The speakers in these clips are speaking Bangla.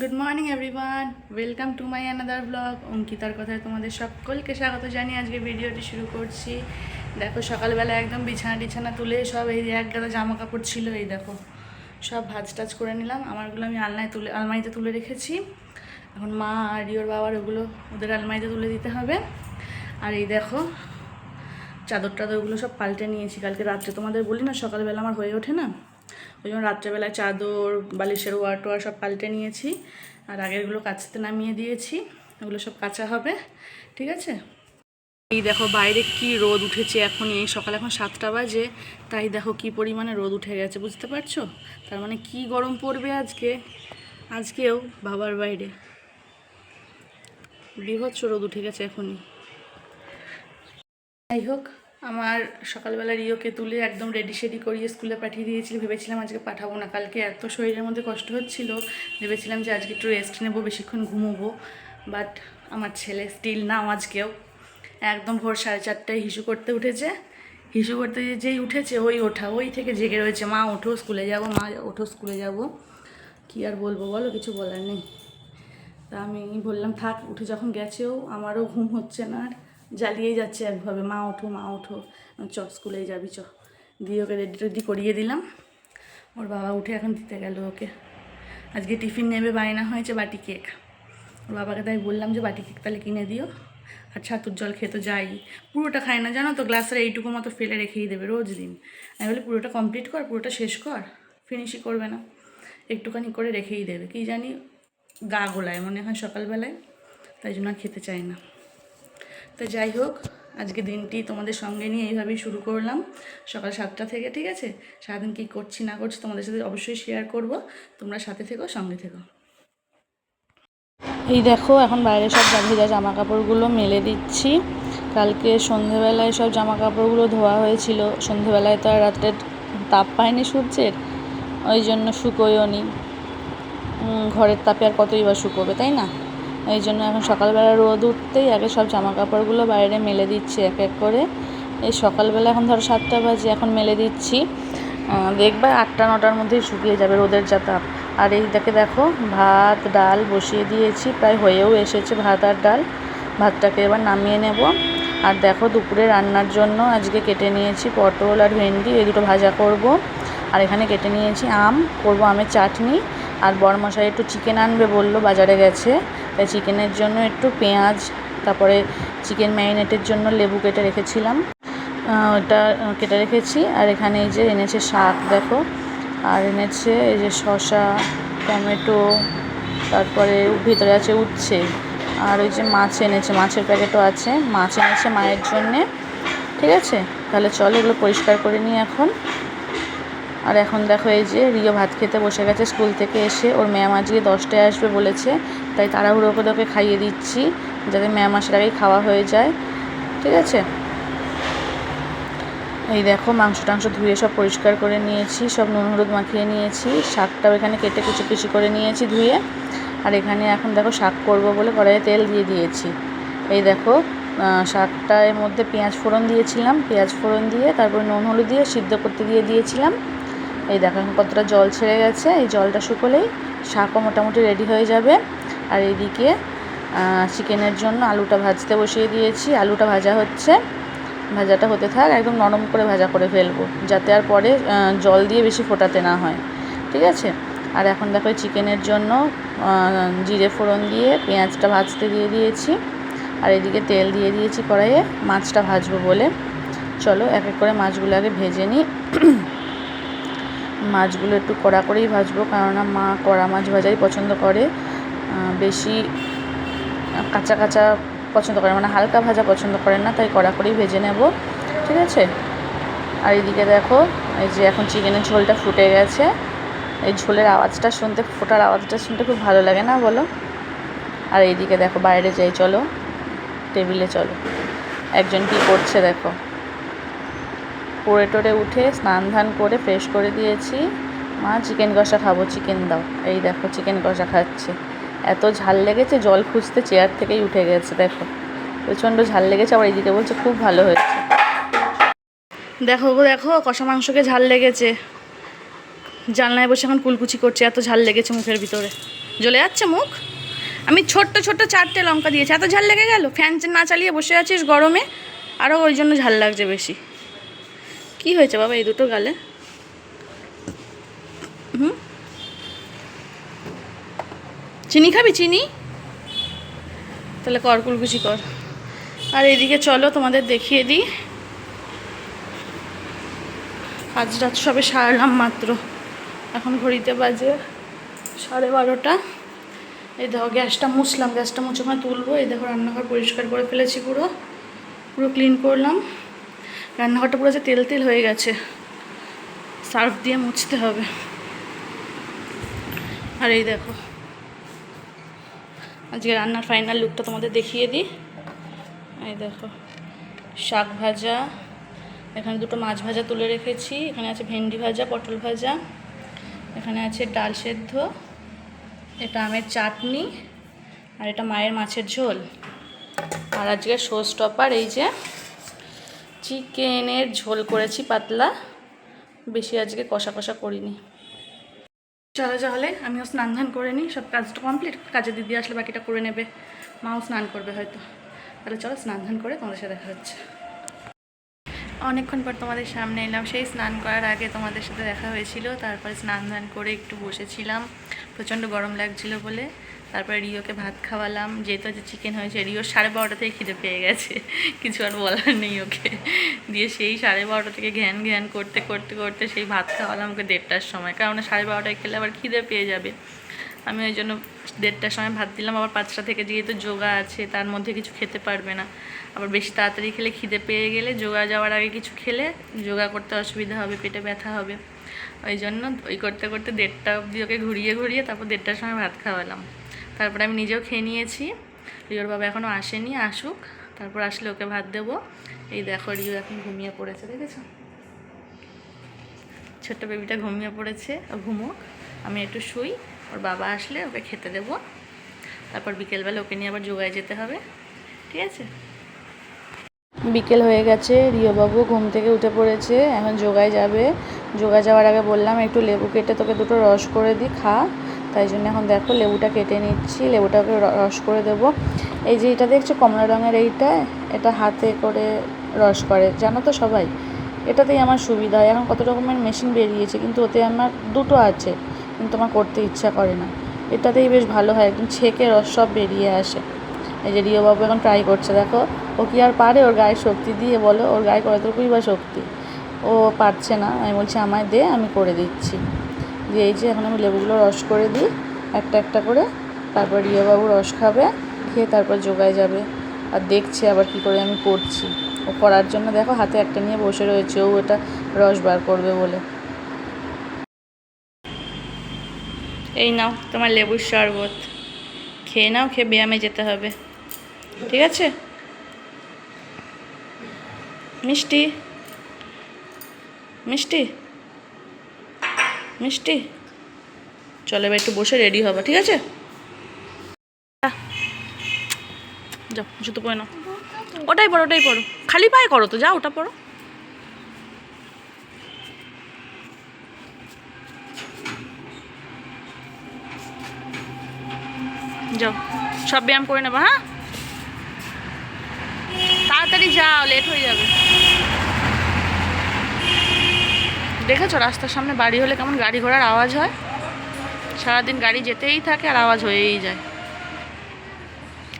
Good morning everyone welcome to my another blog অঙ্কিতার কথায় তোমাদের সকলকে স্বাগত জানিয়ে আজকে ভিডিওটি শুরু করছি। দেখো, সকালবেলা একদম বিছানা টিছানা তুলে সব এই এক গাদা জামা কাপড় ছিল, এই দেখো, সব ভাজ টাজ করে নিলাম। আমারগুলো আমি আলনায় তুলে, আলমারিতে তুলে রেখেছি। এখন মা আর রিওর বাবার ওগুলো, ওদের আলমারিতে তুলে দিতে হবে। আর এই দেখো চাদর টাদরগুলো সব পাল্টে নিয়েছি। কালকে রাত্রে তোমাদের বলি না, সকালবেলা আমার হয়ে ওঠে না? ওই জন্য রাত্রেবেলায় চাদর, বালিশের ওয়ার টোয়ার সব পাল্টে নিয়েছি। আর আগেরগুলো কাচতে নামিয়ে দিয়েছি। ওগুলো সব কাঁচা হবে। ঠিক আছে? এই দেখো, বাইরে কি রোদ উঠেছে এখন। এই সকাল এখন সাতটা বাজে। তাই দেখো কি পরিমাণে রোদ উঠে গেছে, বুঝতে পারছ? তার মানে কি গরম পড়বে আজকে? আজকেও বাবার বাইরে। বিভৎস রোদ উঠে গেছে এখনই। যাই হোক আমার সকালবেলা রিওকে তুলে একদম রেডি শেডি করিয়ে স্কুলে পাঠিয়ে দিয়েছিল। ভেবেছিলাম আজকে পাঠাবো না। কালকে এত শরীরের মধ্যে কষ্ট হচ্ছিল। ভেবেছিলাম যে আজকে একটু রেস্ট নেব, বেশিক্ষণ ঘুমোবো। বাট আমার ছেলে স্টিল নাও আজকেও। একদম ভোর সাড়ে চারটায় হিসু করতে উঠেছে। হিসু করতে যেই উঠেছে, ওই ওঠা, ওই থেকে জেগে রয়েছে। মা, ওঠো, স্কুলে যাব, মা, ওঠো, স্কুলে যাব। কি আর বলব বলো, কিছু বলার নেই। তা আমি বললাম, থাক, উঠে যখন গেছেও আমারও ঘুম হচ্ছে না আর। জ্বালিয়েই যাচ্ছে একভাবে। মা, ওঠো মা, ওঠো। চ স্কুলেই যাবি, চ। দিয়ে ওকে রেডি টেডি করিয়ে দিলাম। ওর বাবা উঠে এখন দিতে গেল ওকে। আজকে টিফিন নেবে, বায়না হয়েছে, বাটি কেক। ওর বাবাকে তাই বললাম যে, বাটি কেক তাহলে কিনে দিও। আর ছাতুর জল খেয়ে তো যাই। পুরোটা খায় না জানো তো? গ্লাসের এইটুকু মতো ফেলে রেখেই দেবে রোজ দিন। আমি বলি, পুরোটা কমপ্লিট কর, পুরোটা শেষ কর। ফিনিশই করবে না। একটুখানি করে রেখেই দেবে। কি জানি গা গোলায়, মনে হয় সকালবেলায়। তাই জন্য খেতে চায় না। তো যাই হোক, আজকে দিনটি তোমাদের সঙ্গে নিয়ে এইভাবেই শুরু করলাম। সকাল সাতটা থেকে, ঠিক আছে? সারাদিন কী করছি, না করছি তোমাদের সাথে অবশ্যই শেয়ার করব। তোমরা সাথে থেকো, সঙ্গে থেকো। এই দেখো, এখন বাইরে সব ভেজা জামা কাপড়গুলো মেলে দিচ্ছি। কালকে সন্ধেবেলায় সব জামা কাপড়গুলো ধোয়া হয়েছিল। সন্ধেবেলায় তো আর রাত্রে তাপ পায়নি সূর্যের, ওই জন্য শুকোয়ও নি ঘরের তাপে আর কতই বা শুকোবে, তাই না? এই জন্য এখন সকালবেলা রোদ উঠতেই আগে সব জামা কাপড়গুলো বাইরে মেলে দিচ্ছি এক এক করে। এই সকালবেলা এখন ধরো সাতটা বাজে, এখন মেলে দিচ্ছি। দেখবে আটটা, নটার মধ্যেই শুকিয়ে যাবে রোদের যা তাপ আর এই দেখে দেখো, ভাত, ডাল বসিয়ে দিয়েছি, প্রায় হয়েও এসেছে ভাত আর ডাল। ভাতটাকে এবার নামিয়ে নেব। আর দেখো দুপুরে রান্নার জন্য আজকে কেটে নিয়েছি পটল আর ভেন্ডি, এই দুটো ভাজা করব। আর এখানে কেটে নিয়েছি আম, করব আমের চাটনি। আর বড়মশাই একটু চিকেন আনবে বলল, বাজারে গেছে। তাই চিকেনের জন্য একটু পেঁয়াজ, তারপরে চিকেন ম্যারিনেটের জন্য লেবু কেটে রেখেছিলাম। ওটা কেটে রেখেছি। আর এখানে এই যে এনেছে শাক, দেখো। আর এনেছে এই যে শসা, টমেটো, তারপরে ভিতরে আছে উচ্ছে। আর ওই যে মাছ এনেছে, মাছের প্যাকেটও আছে। মাছ এনেছে মায়ের জন্যে। ঠিক আছে? তাহলে চলো এগুলো পরিষ্কার করে নিই এখন। আর এখন দেখো এই যে রিও ভাত খেতে বসে গেছে স্কুল থেকে এসে। ওর ম্যাম আজকে দশটায় আসবে বলেছে। তাই তাড়াহুড়ো করে ওকে খাইয়ে দিচ্ছি যাতে ম্যাম আসার আগেই খাওয়া হয়ে যায় ঠিক আছে? এই দেখো মাংস টাংস ধুয়ে সব পরিষ্কার করে নিয়েছি সব নুন হলুদ মাখিয়ে নিয়েছি শাকটাও এখানে কেটে কুচি কুচি করে নিয়েছি ধুয়ে আর এখানে এখন দেখো শাক করব বলে কড়াইয়ে তেল দিয়ে দিয়েছি। এই দেখো আহ, শাকটার মধ্যে পেঁয়াজ ফোড়ন দিয়েছিলাম পেঁয়াজ ফোড়ন দিয়ে তারপরে নুন হলুদ দিয়ে সিদ্ধ করতে দিয়ে দিয়েছিলাম। এই দেখো এখন কতটা জল ছেড়ে গেছে এই জলটা শুকোলেই শাকও মোটামুটি রেডি হয়ে যাবে। আর এদিকে চিকেনের জন্য আলুটা ভাজতে বসিয়ে দিয়েছি। আলুটা ভাজা হচ্ছে। ভাজাটা হতে থাক, একদম নরম করে ভাজা করে ফেলব, যাতে আর পরে জল দিয়ে বেশি ফোটাতে না হয়। ঠিক আছে? আর এখন দেখো চিকেনের জন্য জিরে ফোড়ন দিয়ে পেঁয়াজটা ভাজতে দিয়ে দিয়েছি। আর এদিকে তেল দিয়ে দিয়েছি কড়াইয়ে, মাছটা ভাজবো বলে। চলো এক এক করে মাছগুলো আগে ভেজে নিই। মাছগুলো একটু কড়া করেই ভাজবো, কেননা মা কড়া মাছ ভাজাই পছন্দ করে। বেশি কাঁচা কাঁচা পছন্দ করে মানে হালকা ভাজা পছন্দ করেন না, তাই কড়া করেই ভেজে নেব, ঠিক আছে? আর এদিকে দেখো, এই যে এখন চিকেনের ঝোলটা ফুটে গেছে, এই ঝোলের আওয়াজটা শুনতে, ফোটার আওয়াজটা শুনতে খুব ভালো লাগে না, বলো? আর এইদিকে দেখো, বাইরে যাই, চলো, টেবিলে চলো। একজন কি করছে দেখো? পড়ে টরে উঠে স্নান ধান করে ফ্রেশ করে দিয়েছি। মা, চিকেন কষা খাব, চিকেন দাও। এই দেখো, চিকেন কষা খাচ্ছে। এত ঝাল লেগেছে, জল খুঁজতে চেয়ার থেকেই উঠে গেছে, দেখো। প্রচণ্ড ঝাল লেগেছে, আবার এইদিকে বলছে খুব ভালো হয়েছে। দেখো গো, দেখো, কষা মাংসকে ঝাল লেগেছে। জানলায় বসে এখন কুলকুচি করছে, এত ঝাল লেগেছে মুখের ভিতরে। জ্বলে যাচ্ছে মুখ? আমি ছোট্ট ছোট্ট চারটে লঙ্কা দিয়েছি, এত ঝাল লেগে গেল? ফ্যান না চালিয়ে বসে আছিস গরমে? আরও ওই জন্য ঝাল লাগছে বেশি। কি হয়েছে বাবা এই দুটো গালে? চিনি খাবি, চিনি? তাহলে কর, কুলকুচি কর। আর এদিকে চলো, তোমাদের দেখিয়ে দিই। আজ রাত সবে সারলাম মাত্র। এখন ঘড়িতে বাজে সাড়ে বারোটা। এই দেখো, গ্যাসটা মুছলাম, গ্যাসটা মুছে ওখানে তুলবো। এই দেখো, রান্নাঘর পরিষ্কার করে ফেলেছি পুরো। পুরো ক্লিন করলাম। রান্নাঘরটা পুরো যে তেল তেল হয়ে গেছে, সার্ফ দিয়ে মুছতে হবে। আর এই দেখো আজকে রান্নার ফাইনাল লুকটা তোমাদের দেখিয়ে দিই। এই দেখো, শাক ভাজা, এখানে দুটো মাছ ভাজা তুলে রেখেছি, এখানে আছে ভেন্ডি ভাজা, পটল ভাজা, এখানে আছে ডাল সেদ্ধ, এটা আমের চাটনি, আর এটা মায়ের মাছের ঝোল। আর আজকে শো স্টপার এই যে চিকেনের ঝোল করেছি পাতলা, বেশি আজকে কষা কষা করিনি। চলো তাহলে, আমিও স্নান ধান করে নিই, সব কাজটা কমপ্লিট কাজে দিদি আসলে বাকিটা করে নেবে। মাও স্নান করবে হয়তো। তাহলে চলো স্নান ধান করে তোমাদের সাথে দেখা হচ্ছে। অনেকক্ষণ পর তোমাদের সামনে এলাম, সেই স্নান করার আগে তোমাদের সাথে দেখা হয়েছিল, তারপরে স্নান ধান করে একটু বসেছিলাম। প্রচণ্ড গরম লাগছিল বলে। তারপরে রিওকে ভাত খাওয়ালাম, যেহেতু আজ চিকেন হয়েছে, রিও সাড়ে বারোটা থেকে খিদে পেয়ে গেছে। কিছু আর বলার নেই ওকে। দিয়ে সেই সাড়ে বারোটা থেকে ঘ্যান ঘ্যান করতে করতে করতে সেই ভাত খাওয়ালাম ওকে দেড়টার সময়। কারণ সাড়ে বারোটায় খেলে আবার খিদে পেয়ে যাবে। আমি ওই জন্য দেড়টার সময় ভাত দিলাম, আবার পাঁচটা থেকে যেহেতু যোগা আছে, তার মধ্যে কিছু খেতে পারবে না। আবার বেশি তাড়াতাড়ি খেলে খিদে পেয়ে গেলে যোগা যাওয়ার আগে কিছু খেলে যোগা করতে অসুবিধা হবে, পেটে ব্যথা হবে। ওই জন্য ওই করতে করতে দেড়টা অবধি ওকে ঘুরিয়ে ঘুরিয়ে তারপর দেড়টার সময় ভাত খাওয়ালাম। তারপরে আমি নিজেও খেয়ে নিয়েছি। রিওর বাবা এখনও আসেনি, আসুক। তারপর আসলে ওকে ভাত দেবো। এই দেখো, রিও এখন ঘুমিয়ে পড়েছে, দেখেছ? ছোট্ট বেবিটা ঘুমিয়ে পড়েছে ঘুমোক। আমি একটু শুই, ওর বাবা আসলে ওকে খেতে দেবো। তারপর বিকেলবেলা ওকে নিয়ে আবার যোগায় যেতে হবে। ঠিক আছে? বিকেল হয়ে গেছে রিয়বাবু ঘুম থেকে উঠে পড়েছে, এখন যোগায় যাবে। যোগায় যাওয়ার আগে বললাম, একটু লেবু কেটে তোকে দুটো রস করে দিই, খা। তাই জন্য এখন দেখো লেবুটা কেটে নিচ্ছি, লেবুটাকে রস করে দেবো। এই যে এটা দেখছ কমলা রঙের এইটা, এটা হাতে করে রস করে, জানো তো সবাই? এটাতেই আমার সুবিধা হয়। এখন কত রকমের মেশিন বেরিয়েছে, কিন্তু ওতে আমার দুটো আছে, কিন্তু আমার করতে ইচ্ছা করে না। এটাতেই বেশ ভালো হয়, একদম ছেঁকে রস সব বেরিয়ে আসে। এই যে রিওবাবু এখন ট্রাই করছে, দেখো, ও কি আর পারে ওর গায়ে শক্তি দিয়ে বলো? ওর গায়ে কতটুকুই বা শক্তি? ও পারছে না, আমি বলছি আমায় দে, আমি করে দিচ্ছি। দিয়ে এই যে এখন আমি লেবুগুলো রস করে দিই, একটা একটা করে। তারপর রিওবাবু রস খাবে, খেয়ে তারপর যোগায় যাবে। আর দেখছে আবার কি করে আমি করছি। ও করার জন্য দেখো হাতে একটা নিয়ে বসে রয়েছে, ও এটা রস বার করবে বলে। এই নাও তোমার লেবুর শরবত। খেয়ে নাও, খেয়ে ব্যায়ামে যেতে হবে। ঠিক আছে? মিষ্টি? মিষ্টি? মিষ্টি? চলো এবার একটু বসে রেডি হবে, ঠিক আছে? যাও, জুতো পরে নাও। ওটাই পড়ো ওটাই পড়ো খালি পায়ে করো তো, যাও, ওটা পড়ো যাও, সব ব্যায়াম করে নেব হ্যাঁ? তাড়াতাড়ি যাও লেট হয়ে যাবে। দেখেছ? রাস্তার সামনে বাড়ি হলে কেমন গাড়ি ঘোড়ার আওয়াজ হয়? সারাদিন গাড়ি যেতেই থাকে আর আওয়াজ হয়েই যায়।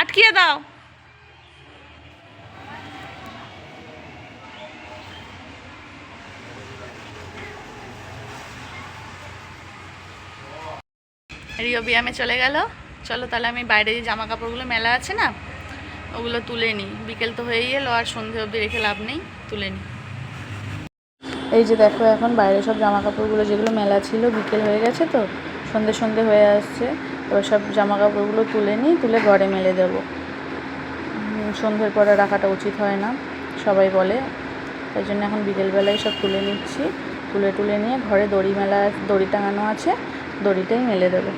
আটকিয়ে দাও। রিও ব্যায়ামে চলে গেল। চলো তাহলে আমি বাইরে যে জামা কাপড়গুলো মেলা আছে না, ওগুলো তুলে নিই। বিকেল তো হয়েই এলো, আর সন্ধে অবধি রেখে লাভ নেই, তুলে নিই। এই যে দেখো এখন বাইরে সব জামা কাপড়গুলো যেগুলো মেলা ছিল, বিকেল হয়ে গেছে তো, সন্ধে সন্ধে হয়ে আসছে। এবার সব জামা কাপড়গুলো তুলে নিই তুলে ঘরে মেলে দেবো। সন্ধ্যের পরে রাখাটা উচিত হয় না, সবাই বলে। তাই জন্য এখন বিকেলবেলায় সব তুলে নিচ্ছি। তুলে তুলে নিয়ে ঘরে দড়ি মেলা, দড়ি টাঙানো আছে, দড়িটাই মেলে দেবো।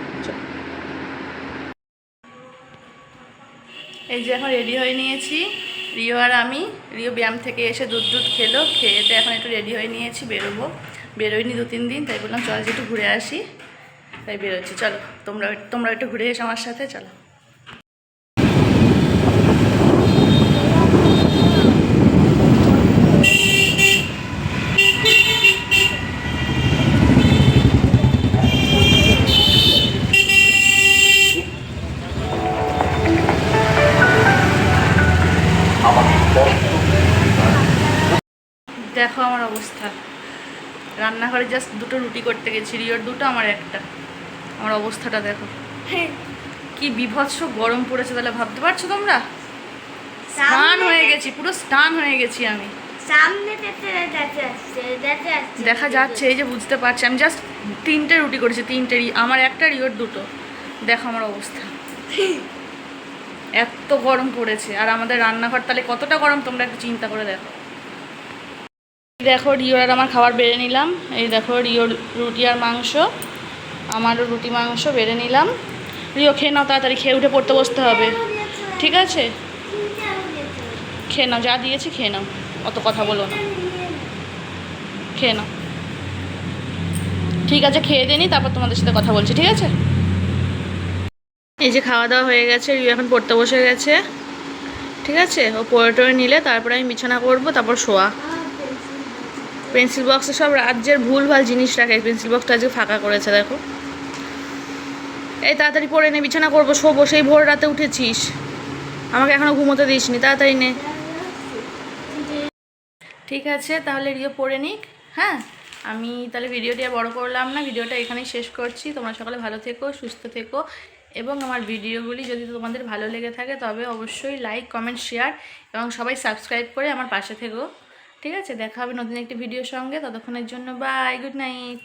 এই যে এখন রেডি হয়ে নিয়েছি। রিও আর আমি, রিও ব্যায়াম থেকে এসে দুধ দুধ খেলো, খেয়ে তো এখন একটু রেডি হয়ে নিয়েছি, বেরোবো। বেরোয়নি দু তিন দিন, তাই বললাম চল যে একটু ঘুরে আসি, তাই বেরোচ্ছি। চলো তোমরা তোমরা একটু ঘুরে এসো আমার সাথে, চলো। দেখো আমার অবস্থা। রান্নাঘরে জাস্ট দুটো রুটি করতে গেছি রিওর দুটো আমার একটা। আমার অবস্থাটা দেখো। কি বিভৎস গরম পড়েছে তাহলে ভাবতে পারছ তোমরা? স্নান হয়ে গেছি পুরো স্নান হয়ে গেছি আমি। দেখা যাচ্ছে এই যে বুঝতে পারছি। আমি জাস্ট তিনটে রুটি করেছি তিনটে আমার একটা রিওর দুটো। দেখো আমার অবস্থা। এত গরম পড়েছে। আর আমাদের রান্নাঘর তাহলে কতটা গরম তোমরা একটু চিন্তা করে দেখো। দেখো রিওর আমার খাবার বেড়ে নিলাম। এই দেখো রিওর রুটি আর মাংস। আমারও রুটি, মাংস বেড়ে নিলাম। রিও, খেয়ে নাও, তাড়াতাড়ি খেয়ে উঠে পড়তে বসতে হবে। ঠিক আছে? খেয়ে নাও, যা দিয়েছি খেয়ে নাও। অত কথা বলো না। খেয়ে নাও। ঠিক আছে, খেয়ে দিয়ে তারপর তোমাদের সাথে কথা বলছি, ঠিক আছে? এই যে খাওয়া দাওয়া হয়ে গেছে, রিও এখন পড়তে বসে গেছে। ঠিক আছে? ও পড়ে টড়ে নিলে তারপরে আমি বিছানা করব, তারপর শোয়া। পেন্সিল বক্সে সব রাজ্যের ভুল ভালো জিনিস রাখে। পেন্সিল বক্সটা আজকে ফাঁকা করেছে, দেখো। এই তাড়াতাড়ি পড়ে নে, বিছানা করব, শোবো, সেই ভোর রাতে উঠেছিস। আমাকে এখনও ঘুমোতে দিসনি, তাড়াতাড়ি নে। ঠিক আছে, তাহলে রিও পড়ে নিক হ্যাঁ? আমি তাহলে ভিডিওটি আর বড়ো করলাম না, ভিডিওটা এখানেই শেষ করছি। তোমরা সকালে ভালো থেকো, সুস্থ থেকো, এবং আমার ভিডিওগুলি যদি তোমাদের ভালো লেগে থাকে, তবে অবশ্যই লাইক কমেন্ট শেয়ার এবং সবাই সাবস্ক্রাইব করে আমার পাশে থেকো। ঠিক আছে দেখা হবে নতুন একটি ভিডিওর সঙ্গে। ততক্ষণের জন্য বাই গুড নাইট